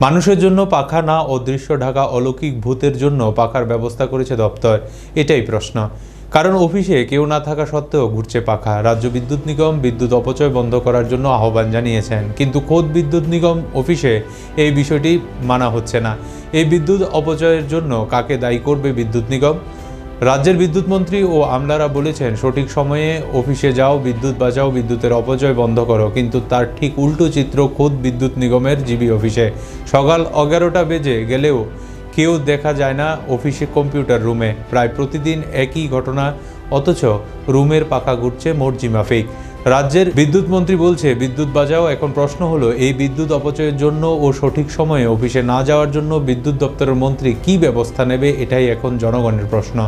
মানুষের জন্য পাখা না অদৃশ্য ঢাকা অলৌকিক ভূতের জন্য পাখার ব্যবস্থা করেছে দপ্তর? এটাই প্রশ্ন। কারণ অফিসে কেউ না থাকা সত্ত্বেও ঘুরছে পাখা। রাজ্য বিদ্যুৎ নিগম বিদ্যুৎ অপচয় বন্ধ করার জন্য আহ্বান জানিয়েছেন। কিন্তু খোদ বিদ্যুৎ নিগম অফিসে এই বিষয়টি মানা হচ্ছে না। এই বিদ্যুৎ অপচয়ের জন্য কাকে দায়ী করবে বিদ্যুৎ নিগম? রাজ্যের বিদ্যুৎ মন্ত্রী ও আমলারা বলেছেন, সঠিক সময়ে অফিসে যাও, বিদ্যুৎ বাঁচাও বিদ্যুতের অপচয় বন্ধ করো। কিন্তু তার ঠিক উল্টো চিত্র খোদ বিদ্যুৎ নিগমের জিবি অফিসে। সকাল এগারোটা বেজে গেলেও কেউ দেখা যায় না অফিসে কম্পিউটার রুমে। প্রায় প্রতিদিন একই ঘটনা, অথচ রুমের পাকা ঘুরছে মর্জি মাফিক। রাজ্যের বিদ্যুৎ মন্ত্রী বলছে, বিদ্যুৎ বাজাও, এখন প্রশ্ন হলো, এই বিদ্যুৎ অপচয়ের জন্য ও সঠিক সময়ে অফিসে না যাওয়ার জন্য বিদ্যুৎ দপ্তরের মন্ত্রী কী ব্যবস্থা নেবে, এটাই এখন জনগণের প্রশ্ন।